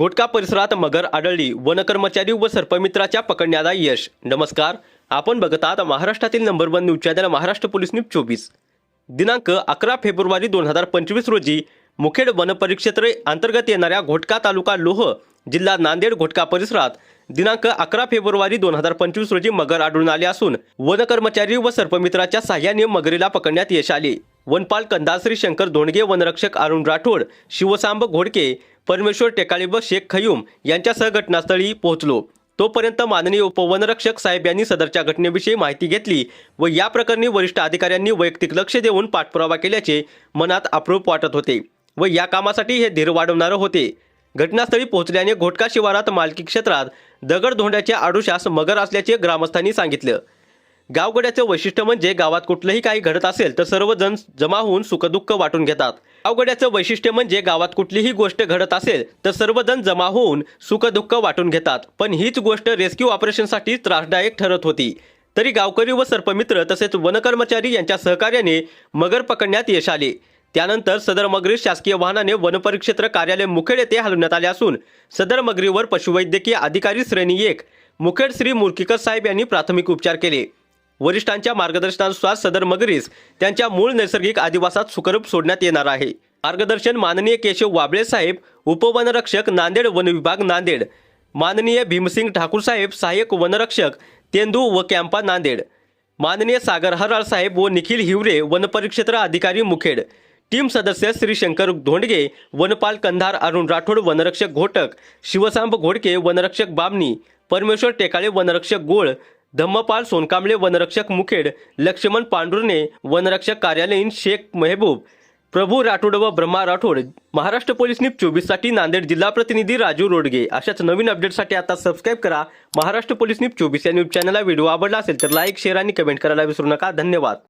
घोटका परिसरात मगर आढळली वन कर्मचारी व सर्पमित्राच्या पकडण्याला यश. नमस्कार आपण बघत आहात महाराष्ट्रातील number one news channel Maharashtra police news चोवीस. दिनांक अकरा फेब्रुवारी दोन हजार पंचवीस रोजी मुखेड वनपरिक्षेत्र अंतर्गत येणाऱ्या घोटका तालुका लोह जिल्हा नांदेड घोटका परिसरात दिनांक अकरा फेब्रुवारी दोन हजार पंचवीस रोजी मगर आढळून आले असून वन कर्मचारी व सर्पमित्राच्या सहाय्याने मगरीला पकडण्यात यश आले. वनपाल कंदाश्री शंकर धोंडगे वनरक्षक अरुण राठोड शिवसांब घोडके परमेश्वर टेकाळे व शेख खयूम यांच्यासह घटनास्थळी पोहोचलो. तोपर्यंत माननीय उपवनरक्षक साहेब यांनी सदरच्या घटनेविषयी माहिती घेतली व या प्रकरणी वरिष्ठ अधिकाऱ्यांनी वैयक्तिक लक्ष देऊन पाठपुरावा केल्याचे मनात अप्रूप वाटत होते व या कामासाठी हे धीर वाढवणारं होते. घटनास्थळी पोहोचल्याने घोटका शिवारात मालकी क्षेत्रात दगडधोंड्याच्या आडुशास मगर असल्याचे ग्रामस्थांनी सांगितलं. गावगड्याचं वैशिष्ट्य म्हणजे गावात कुठलंही काही घडत असेल तर सर्वजण जमा होऊन सुखदुःख वाटून घेतात. गावगड्याचं वैशिष्ट्य म्हणजे गावात कुठलीही गोष्ट घडत असेल तर सर्वजण जमा होऊन सुखदुःख वाटून घेतात. पण हीच गोष्ट रेस्क्यू ऑपरेशनसाठी त्रासदायक ठरत होती. तरी गावकरी व सर्पमित्र तसेच वनकर्मचारी यांच्या सहकार्याने मगर पकडण्यात यश आले. त्यानंतर सदर मगरी शासकीय वाहनाने वनपरिक्षेत्र कार्यालय मुखेड येथे हलवण्यात आले असून सदर मगरीवर पशुवैद्यकीय अधिकारी श्रेणी एक मुखेड श्री मुर्कीकर साहेब यांनी प्राथमिक उपचार केले. वरिष्ठांच्या मार्गदर्शनानुसार सदर मगरीस त्यांच्या मूळ नैसर्गिक आदिवासात सुखरूप सोडण्यात येणार आहे. मार्गदर्शन माननीय केशव वाबळे साहेब उपवनरक्षक नांदेड वन विभाग नांदेड माननीय भीमसिंग ठाकूर साहेब सहाय्यक वनरक्षक तेंदू व कॅम्पा नांदेड माननीय सागर हराळ साहेब व निखिल हिवरे वनपरिक्षेत्र अधिकारी मुखेड टीम सदस्य श्री शंकर धोंडगे वनपाल कंधार अरुण राठोड वनरक्षक घोटक शिवसांब घोडके वनरक्षक बामणी परमेश्वर टेकाळे वनरक्षक गोळ धम्मपाल सोनकांबळे वनरक्षक मुखेड लक्ष्मण पांडुर्णे वनरक्षक कार्यालयीन शेख मेहबूब प्रभू राठोड व ब्रह्मा राठोड महाराष्ट्र पोलीस न्यूज चोवीससाठी नांदेड जिल्हा प्रतिनिधी राजू रोडगे. अशाच नवीन अपडेटसाठी आता सबस्क्राईब करा. महाराष्ट्र पोलीस न्यूज चोवीस या न्यूज चॅनलला व्हिडिओ आवडला असेल तर लाईक शेअर आणि कमेंट करायला विसरू नका. धन्यवाद.